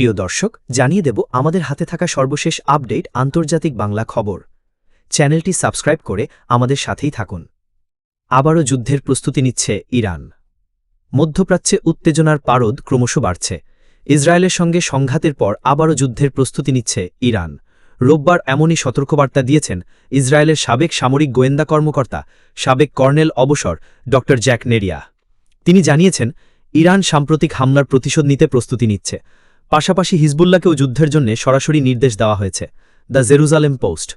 প্রিয় দর্শক, জানিয়ে দেব আমাদের হাতে থাকা সর্বশেষ আপডেট আন্তর্জাতিক বাংলা খবর। চ্যানেলটি সাবস্ক্রাইব করে আমাদের সাথেই থাকুন। আবারও যুদ্ধের প্রস্তুতি নিচ্ছে ইরান। মধ্যপ্রাচ্যে উত্তেজনার পারদ ক্রমশ বাড়ছে। ইসরায়েলের সঙ্গে সংঘাতের পর আবারও যুদ্ধের প্রস্তুতি নিচ্ছে ইরান। রোববার এমনই সতর্কবার্তা দিয়েছেন ইসরায়েলের সাবেক সামরিক গোয়েন্দা কর্মকর্তা, সাবেক কর্নেল অবসর ড. Jack Neria. তিনি জানিয়েছেন, ইরান সাম্প্রতিক হামলার প্রতিশোধ নিতে প্রস্তুতি নিচ্ছে। পাশাপাশি হিজবুল্লাহকেও যুদ্ধের জন্য সরাসরি নির্দেশ দেওয়া হয়েছে। The Jerusalem Post.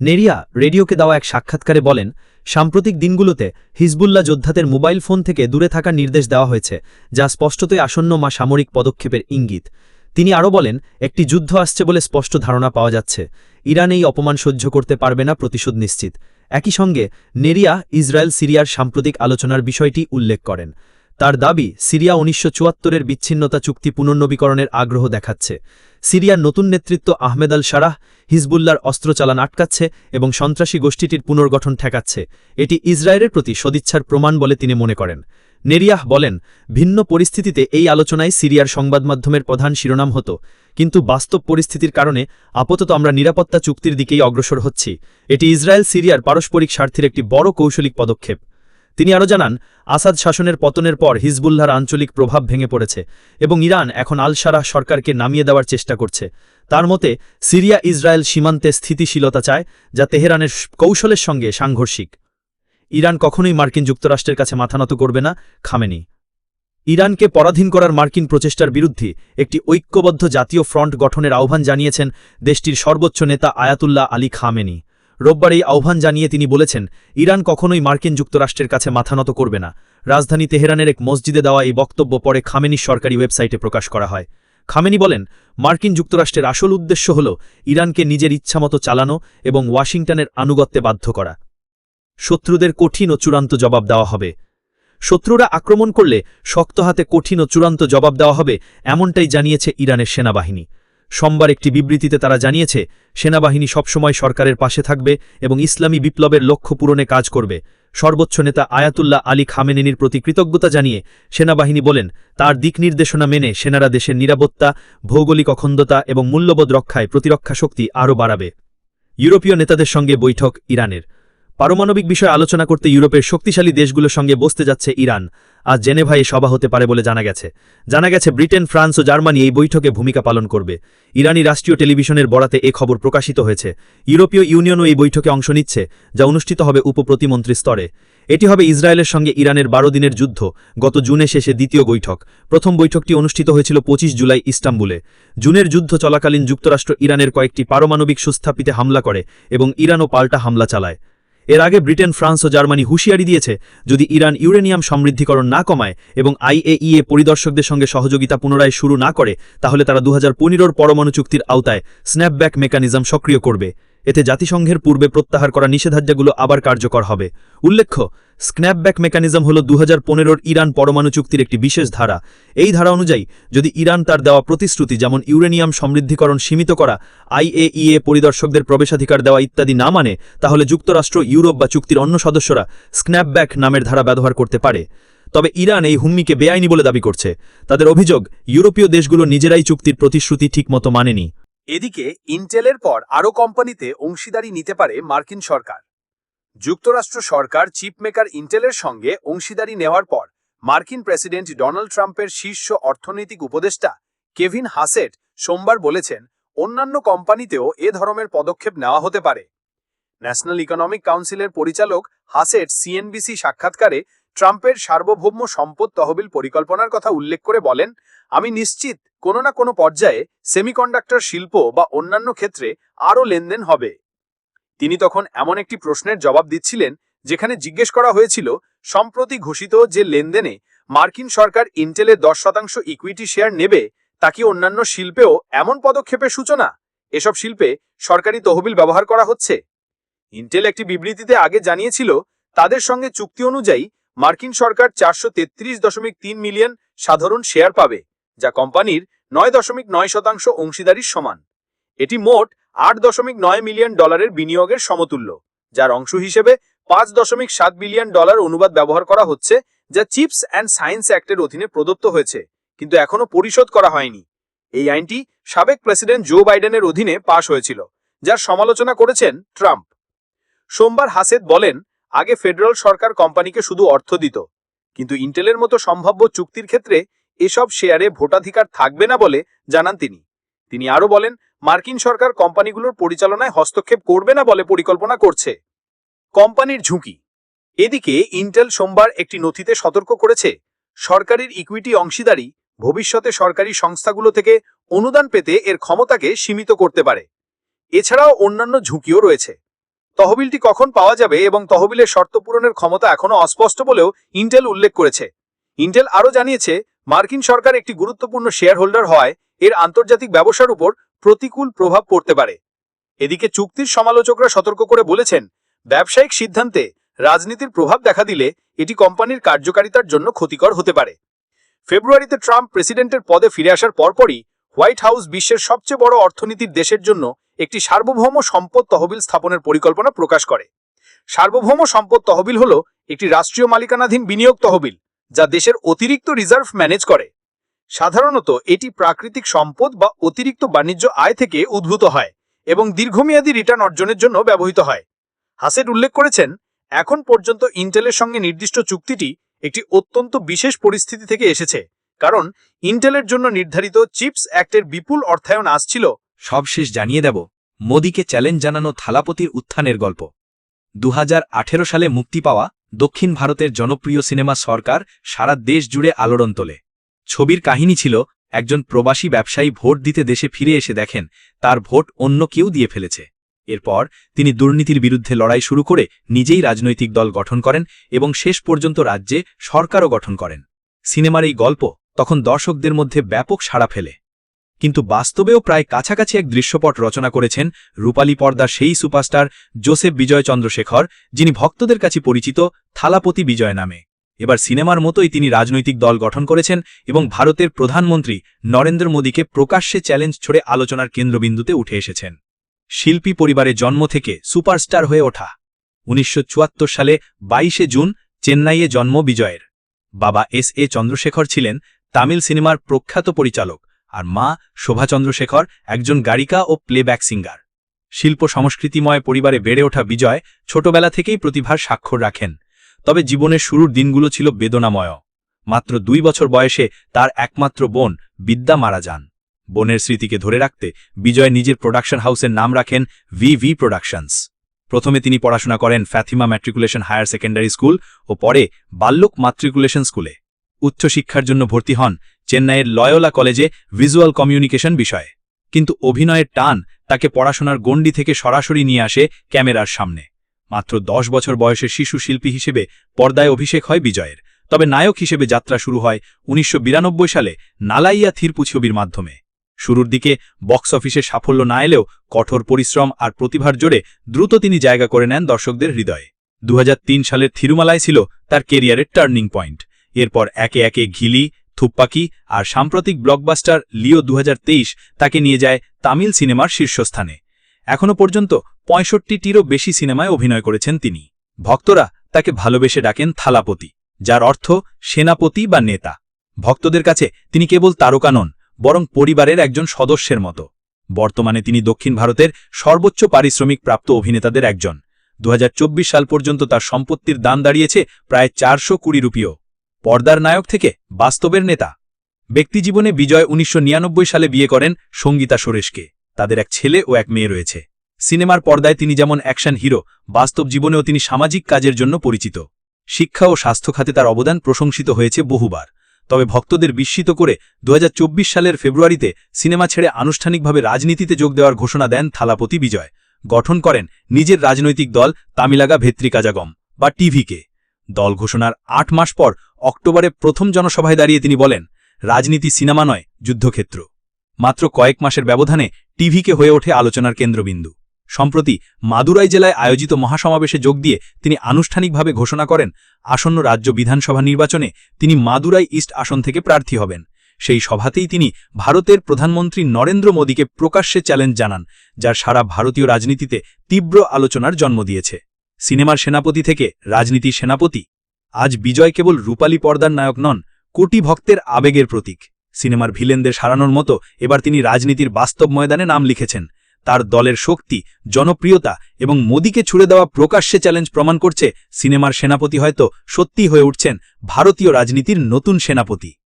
নেরিয়া রেডিওকে দেওয়া এক সাক্ষাৎকারে বলেন, সাম্প্রতিক দিনগুলোতে হিজবুল্লাহ যোদ্ধাদের মোবাইল ফোন থেকে দূরে থাকার নির্দেশ দেওয়া হয়েছে, যা স্পষ্টতই আসন্ন মা সামরিক পদক্ষেপের ইঙ্গিত। তিনি আরও বলেন, একটি যুদ্ধ আসছে বলে স্পষ্ট ধারণা পাওয়া যাচ্ছে। ইরান এই অপমান সহ্য করতে পারবে না, প্রতিশোধ নিশ্চিত। একই সঙ্গে, নেরিয়া ইসরায়েল সিরিয়ার সাম্প্রতিক আলোচনার বিষয়টি উল্লেখ করেন। তার দাবি, সিরিয়া উনিশশো চুয়াত্তরের বিচ্ছিন্নতা চুক্তি পুনর্নবীকরণের আগ্রহ দেখাচ্ছে। সিরিয়ার নতুন নেতৃত্ব আহমেদ আল সারাহ হিজবুল্লার অস্ত্রচালান আটকাচ্ছে এবং সন্ত্রাসী গোষ্ঠীটির পুনর্গঠন ঠেকাচ্ছে। এটি ইসরায়েলের প্রতি সদিচ্ছার প্রমাণ বলে তিনি মনে করেন। নেরিয়াহ বলেন, ভিন্ন পরিস্থিতিতে এই আলোচনায় সিরিয়ার সংবাদ মাধ্যমের প্রধান শিরোনাম হতো। কিন্তু বাস্তব পরিস্থিতির কারণে আপাতত আমরা নিরাপত্তা চুক্তির দিকেই অগ্রসর হচ্ছি। এটি ইসরায়েল সিরিয়ার পারস্পরিক স্বার্থের একটি বড় কৌশলিক পদক্ষেপ। তিনি আরও জানান, আসাদ শাসনের পতনের পর হিজবুল্লাহর আঞ্চলিক প্রভাব ভেঙে পড়েছে এবং ইরান এখন আল সারাহ সরকারকে নামিয়ে দেওয়ার চেষ্টা করছে। তার মতে, সিরিয়া ইসরায়েল সীমান্তে স্থিতিশীলতা চায়, যা তেহরানের কৌশলের সঙ্গে সাংঘর্ষিক। ইরান কখনোই মার্কিন যুক্তরাষ্ট্রের কাছে মাথা মাথানত করবে না, খামেনি। ইরানকে পরাধীন করার মার্কিন প্রচেষ্টার বিরুদ্ধে একটি ঐক্যবদ্ধ জাতীয় ফ্রন্ট গঠনের আহ্বান জানিয়েছেন দেশটির সর্বোচ্চ নেতা আয়াতুল্লাহ আলী খামেনি। রোববার এই আহ্বান জানিয়ে তিনি বলেছেন, ইরান কখনোই মার্কিন যুক্তরাষ্ট্রের কাছে মাথানত করবে না। রাজধানী তেহরানের এক মসজিদে দেওয়া এই বক্তব্য পরে খামেনির সরকারি ওয়েবসাইটে প্রকাশ করা হয়। খামেনি বলেন, মার্কিন যুক্তরাষ্ট্রের আসল উদ্দেশ্য হল ইরানকে নিজের ইচ্ছামতো চালানো এবং ওয়াশিংটনের আনুগত্যে বাধ্য করা। শত্রুদের কঠিন ও চূড়ান্ত জবাব দেওয়া হবে। শত্রুরা আক্রমণ করলে শক্ত হাতে কঠিন ও চূড়ান্ত জবাব দেওয়া হবে, এমনটাই জানিয়েছে ইরানের সেনাবাহিনী। সোমবার একটি বিবৃতিতে তারা জানিয়েছে, সেনাবাহিনী সবসময় সরকারের পাশে থাকবে এবং ইসলামী বিপ্লবের লক্ষ্য পূরণে কাজ করবে। সর্বোচ্চ নেতা আয়াতুল্লাহ আলী খামেনির প্রতি কৃতজ্ঞতা জানিয়ে সেনাবাহিনী বলেন, তার দিক নির্দেশনা মেনে সেনারা দেশের নিরাপত্তা, ভৌগোলিক অখণ্ডতা এবং মূল্যবোধ রক্ষায় প্রতিরক্ষা শক্তি আরও বাড়াবে। ইউরোপীয় নেতাদের সঙ্গে বৈঠক ইরানের। পারমাণবিক বিষয়ে আলোচনা করতে ইউরোপের শক্তিশালী দেশগুলোর সঙ্গে বসতে যাচ্ছে ইরান। আজ জেনেভাই সভা হতে পারে বলে জানা গেছে। জানা গেছে, ব্রিটেন, ফ্রান্স ও জার্মানি এই বৈঠকে ভূমিকা পালন করবে। ইরানি রাষ্ট্রীয় টেলিভিশনের বরাতে এ খবর প্রকাশিত হয়েছে। ইউরোপীয় ইউনিয়নও এই বৈঠকে অংশ নিচ্ছে, যা অনুষ্ঠিত হবে উপপ্রতিমন্ত্রী স্তরে। এটি হবে ইসরায়েলের সঙ্গে ইরানের বারো দিনের যুদ্ধ, গত জুনে শেষে দ্বিতীয় বৈঠক। প্রথম বৈঠকটি অনুষ্ঠিত হয়েছিল পঁচিশ জুলাই ইস্তাম্বুলে। জুনের যুদ্ধ চলাকালীন যুক্তরাষ্ট্র ইরানের কয়েকটি পারমাণবিক সুস্থাপিতে হামলা করে এবং ইরানও পাল্টা হামলা চালায়। এর আগে ব্রিটেন, ফ্রান্স ও জার্মানি হুঁশিয়ারি দিয়েছে, যদি ইরান ইউরেনিয়াম সমৃদ্ধিকরণ না কমায় এবং আইএইএ পরিদর্শকদের সঙ্গে সহযোগিতা পুনরায় শুরু না করে, তাহলে তারা দু হাজার পরমাণু চুক্তির আওতায় স্ন্যাপব্যাক মেকানিজম সক্রিয় করবে। এতে জাতিসংঘের পূর্বে প্রত্যাহার করা নিষেধাজ্ঞাগুলো আবার কার্যকর হবে। উল্লেখ্য, স্ন্যাপব্যাক মেকানিজম হল দু হাজার ইরান পরমাণু চুক্তির একটি বিশেষ ধারা। এই ধারা অনুযায়ী, যদি ইরান তার দেওয়া প্রতিশ্রুতি যেমন ইউরেনিয়াম সমৃদ্ধিকরণ সীমিত করা, আইএইএ পরিদর্শকদের প্রবেশাধিকার দেওয়া ইত্যাদি না মানে তাহলে যুক্তরাষ্ট্র, ইউরোপ বা চুক্তির অন্য সদস্যরা স্ন্যাপব্যাক নামের ধারা ব্যবহার করতে পারে। তবে ইরান এই হুম্মিকে বেআইনি বলে দাবি করছে। তাদের অভিযোগ, ইউরোপীয় দেশগুলো নিজেরাই চুক্তির প্রতিশ্রুতি ঠিকমতো মানেনি। এদিকে ইন্টেলের পর আরও কোম্পানিতে অংশীদারি নিতে পারে মার্কিন সরকার। যুক্তরাষ্ট্র সরকার চিপমেকার ইন্টেলের সঙ্গে অংশীদারি নেওয়ার পর মার্কিন প্রেসিডেন্ট ডোনাল্ড ট্রাম্পের শীর্ষ অর্থনৈতিক উপদেষ্টা কেভিন হাসেট সোমবার বলেছেন, অন্যান্য কোম্পানিতেও এ ধরনের পদক্ষেপ নেওয়া হতে পারে। ন্যাশনাল ইকোনমিক কাউন্সিলের পরিচালক হাসেট সিএনবিসি সাক্ষাৎকারে ট্রাম্পের সার্বভৌম সম্পদ তহবিল পরিকল্পনার কথা উল্লেখ করে বলেন, আমি নিশ্চিত কোনো না কোনো পর্যায়ে সেমিকন্ডাক্টর শিল্প বা অন্যান্য ক্ষেত্রে আরও লেনদেন হবে। তিনি তখন এমন একটি প্রশ্নের জবাব দিচ্ছিলেন, যেখানে জিজ্ঞেস করা হয়েছিল, সম্প্রতি ঘোষিত যে লেনদেনে মার্কিন সরকার ইন্টেলের দশ শতাংশ ইকুইটি শেয়ার নেবে, তা কি অন্যান্য শিল্পেও এমন পদক্ষেপের সূচনা? এসব শিল্পে সরকারি তহবিল ব্যবহার করা হচ্ছে? ইন্টেল একটি বিবৃতিতে আগে জানিয়েছিল, তাদের সঙ্গে চুক্তি অনুযায়ী মার্কিন সরকার চারশো তেত্রিশ দশমিক তিন মিলিয়ন সাধারণ শেয়ার পাবে, যা কোম্পানির নয় দশমিক নয় শতাংশ অংশীদারির সমান। এটি মোট আট দশমিক নয় মিলিয়ন ডলারের বিনিয়োগের সমতুল্য, যার অংশ হিসেবে পাঁচ দশমিক সাত বিলিয়ন ডলার অনুবাদ ব্যবহার করা হচ্ছে, যা চিপস অ্যান্ড সায়েন্স অ্যাক্টের অধীনে প্রদত্ত হয়েছে, কিন্তু এখনও পরিশোধ করা হয়নি। এই আইনটি সাবেক প্রেসিডেন্ট জো বাইডেনের অধীনে পাশ হয়েছিল, যার সমালোচনা করেছেন ট্রাম্প। সোমবার হাসেদ বলেন আগে ফেডারেল সরকার কোম্পানিকে শুধু অর্থ দিত, কিন্তু ইন্টেলের মতো সম্ভাব্য চুক্তির ক্ষেত্রে এসব শেয়ারে ভোটাধিকার থাকবে না বলে জানান তিনি। তিনি আরও বলেন, মার্কিন সরকার কোম্পানিগুলোর পরিচালনায় হস্তক্ষেপ করবে না বলে পরিকল্পনা করছে। কোম্পানির ঝুঁকি। এদিকে ইন্টেল সোমবার একটি নথিতে সতর্ক করেছে, সরকারের ইকুইটি অংশীদারি ভবিষ্যতে সরকারি সংস্থাগুলো থেকে অনুদান পেতে এর ক্ষমতাকে সীমিত করতে পারে। এছাড়াও অন্যান্য ঝুঁকিও রয়েছে। তহবিলটি কখন পাওয়া যাবে এবং তহবিলের শর্ত পূরণের ক্ষমতা এখনও অস্পষ্ট বলেও ইন্টেল উল্লেখ করেছে। ইন্টেল আরও জানিয়েছে, মার্কিন সরকার একটি গুরুত্বপূর্ণ শেয়ার হোল্ডার হওয়ায় এর আন্তর্জাতিক ব্যবসার উপর প্রতিকূল প্রভাব পড়তে পারে। এদিকে চুক্তির সমালোচকরা সতর্ক করে বলেছেন, ব্যবসায়িক সিদ্ধান্তে রাজনীতির প্রভাব দেখা দিলে এটি কোম্পানির কার্যকারিতার জন্য ক্ষতিকর হতে পারে। ফেব্রুয়ারিতে ট্রাম্প প্রেসিডেন্টের পদে ফিরে আসার পরপরই হোয়াইট হাউস বিশ্বের সবচেয়ে বড় অর্থনীতির দেশের জন্য একটি সার্বভৌম সম্পদ তহবিল স্থাপনের পরিকল্পনা প্রকাশ করে। সার্বভৌম সম্পদ তহবিল হল একটি রাষ্ট্রীয় মালিকানাধীন বিনিয়োগ তহবিল, যা দেশের অতিরিক্ত রিজার্ভ ম্যানেজ করে। সাধারণত এটি প্রাকৃতিক সম্পদ বা অতিরিক্ত বাণিজ্য আয় থেকে উদ্ভূত হয় এবং দীর্ঘমেয়াদী রিটার্ন অর্জনের জন্য ব্যবহৃত হয়। হাসেট উল্লেখ করেছেন, এখন পর্যন্ত ইন্টেলের সঙ্গে নির্দিষ্ট চুক্তিটি একটি অত্যন্ত বিশেষ পরিস্থিতি থেকে এসেছে, কারণ ইন্টেলের জন্য নির্ধারিত চিপস অ্যাক্টের বিপুল অর্থায়ন আসছিল সবশেষ জানিয়ে দেব, মোদিকে চ্যালেঞ্জ জানানো থালাপতির উত্থানের গল্প। দু হাজার আঠেরো সালে মুক্তি পাওয়া দক্ষিণ ভারতের জনপ্রিয় সিনেমা সরকার সারা দেশ জুড়ে আলোড়ন তোলে। ছবির কাহিনী ছিল, একজন প্রবাসী ব্যবসায়ী ভোট দিতে দেশে ফিরে এসে দেখেন, তার ভোট অন্য কেউ দিয়ে ফেলেছে। এরপর তিনি দুর্নীতির বিরুদ্ধে লড়াই শুরু করে নিজেই রাজনৈতিক দল গঠন করেন এবং শেষ পর্যন্ত রাজ্যে সরকারও গঠন করেন। সিনেমার এই গল্প তখন দর্শকদের মধ্যে ব্যাপক সাড়া ফেলে। কিন্তু বাস্তবেও প্রায় কাছাকাছি এক দৃশ্যপট রচনা করেছেন রূপালী পর্দার সেই সুপারস্টার জোসেফ বিজয় চন্দ্রশেখর যিনি ভক্তদের কাছে পরিচিত থালাপতি বিজয় নামে। এবার সিনেমার মতোই তিনি রাজনৈতিক দল গঠন করেছেন এবং ভারতের প্রধানমন্ত্রী নরেন্দ্র মোদীকে প্রকাশ্যে চ্যালেঞ্জ ছড়ে আলোচনার কেন্দ্রবিন্দুতে উঠে এসেছেন। শিল্পী পরিবারে জন্ম থেকে সুপারস্টার হয়ে ওঠা। উনিশশো চুয়াত্তর সালে বাইশে জুন চেন্নাইয়ে জন্ম বিজয়ের। বাবা এস এ চন্দ্রশেখর ছিলেন তামিল সিনেমার প্রখ্যাত পরিচালক। আর মা শোভা চন্দ্রশেখর একজন গায়িকা ও প্লেব্যাক সিঙ্গার শিল্প সংস্কৃতিময় পরিবারে বেড়ে ওঠা বিজয় ছোটবেলা থেকেই প্রতিভার স্বাক্ষর রাখেন। তবে জীবনের শুরুর দিনগুলো ছিল বেদনাময়। মাত্র দুই বছর বয়সে তার একমাত্র বোন বিদ্যা মারা যান। বোনের স্মৃতিকে ধরে রাখতে বিজয় নিজের প্রোডাকশন হাউসের নাম রাখেন ভি ভি প্রোডাকশনস প্রথমে তিনি পড়াশোনা করেন Fathima matriculation higher secondary school ও পরে বাল্যক মাতৃকুলেশন স্কুলে উচ্চশিক্ষার জন্য ভর্তি হন চেন্নাইয়ের লয়োলা কলেজে ভিজুয়াল কমিউনিকেশন বিষয়ে। কিন্তু অভিনয়ের টান তাকে পড়াশোনার গণ্ডি থেকে সরাসরি নিয়ে আসে ক্যামেরার সামনে। মাত্র দশ বছর বয়সের শিশু শিল্পী হিসেবে পর্দায় অভিষেক হয় বিজয়ের। তবে নায়ক হিসেবে যাত্রা শুরু হয় উনিশশো বিরানব্বই সালে নালাইয়া থিরপু ছবির মাধ্যমে। শুরুর দিকে বক্স অফিসে সাফল্য না এলেও কঠোর পরিশ্রম আর প্রতিভার জোরে দ্রুত তিনি জায়গা করে নেন দর্শকদের হৃদয়ে। দু হাজার তিন সালের থিরুমালায় ছিল তার কেরিয়ারের টার্নিং পয়েন্ট। এরপর একে একে ঘিলি, থুপ্পাকি আর সাম্প্রতিক ব্লকবাস্টার লিও দু হাজার তেইশ তাকে নিয়ে যায় তামিল সিনেমার শীর্ষস্থানে। এখনও পর্যন্ত পঁয়ষট্টিটিরও বেশি সিনেমায় অভিনয় করেছেন তিনি। ভক্তরা তাকে ভালোবেসে ডাকেন থালাপতি, যার অর্থ সেনাপতি বা নেতা। ভক্তদের কাছে তিনি কেবল তারকা নন, বরং পরিবারের একজন সদস্যের মতো। বর্তমানে তিনি দক্ষিণ ভারতের সর্বোচ্চ পারিশ্রমিক প্রাপ্ত অভিনেতাদের একজন। দু হাজার চব্বিশ সাল পর্যন্ত তার সম্পত্তির দান দাঁড়িয়েছে প্রায় চারশো কুড়ি রুপিও। পর্দার নায়ক থেকে বাস্তবের নেতা। ব্যক্তিজীবনে বিজয় উনিশশো নিরানব্বই সালে বিয়ে করেন সঙ্গীতা সুরেশকে। তাদের এক ছেলে ও এক মেয়ে রয়েছে। সিনেমার পর্দায় তিনি যেমন অ্যাকশন হিরো, বাস্তব জীবনেও তিনি সামাজিক কাজের জন্য পরিচিত। শিক্ষা ও স্বাস্থ্য খাতে তার অবদান প্রশংসিত হয়েছে বহুবার। তবে ভক্তদের বিস্মিত করে দু হাজার চব্বিশ সালের ফেব্রুয়ারিতে সিনেমা ছেড়ে আনুষ্ঠানিকভাবে রাজনীতিতে যোগ দেওয়ার ঘোষণা দেন থালাপতি বিজয়। গঠন করেন নিজের রাজনৈতিক দল তামিলাগা ভেত্রিকাজাগম বা টিভিকে। দল ঘোষণার আট মাস পর অক্টোবরে প্রথম জনসভায় দাঁড়িয়ে তিনি বলেন, রাজনীতি সিনেমা নয়, যুদ্ধক্ষেত্র। মাত্র কয়েক মাসের ব্যবধানে টিভিকে হয়ে ওঠে আলোচনার কেন্দ্রবিন্দু। সম্প্রতি মাদুরাই জেলায় আয়োজিত মহাসমাবেশে যোগ দিয়ে তিনি আনুষ্ঠানিকভাবে ঘোষণা করেন, আসন্ন রাজ্য বিধানসভা নির্বাচনে তিনি মাদুরাই ইস্ট আসন থেকে প্রার্থী হবেন। সেই সভাতেই তিনি ভারতের প্রধানমন্ত্রী নরেন্দ্র মোদীকে প্রকাশ্যে চ্যালেঞ্জ জানান যা সারা ভারতীয় রাজনীতিতে তীব্র আলোচনার জন্ম দিয়েছে। সিনেমার সেনাপতি থেকে রাজনীতির সেনাপতি। আজ বিজয় কেবল রূপালী পর্দার নায়ক নন, কোটি ভক্তের আবেগের প্রতীক। সিনেমার ভিলেনদের সারানোর মতো এবার তিনি রাজনীতির বাস্তব ময়দানে নাম লিখেছেন। তার দলের শক্তি, জনপ্রিয়তা এবং মোদিকে ছুড়ে দেওয়া প্রকাশ্যে চ্যালেঞ্জ প্রমাণ করছে সিনেমার সেনাপতি হয়তো সত্যি হয়ে উঠছেন ভারতীয় রাজনীতির নতুন সেনাপতি।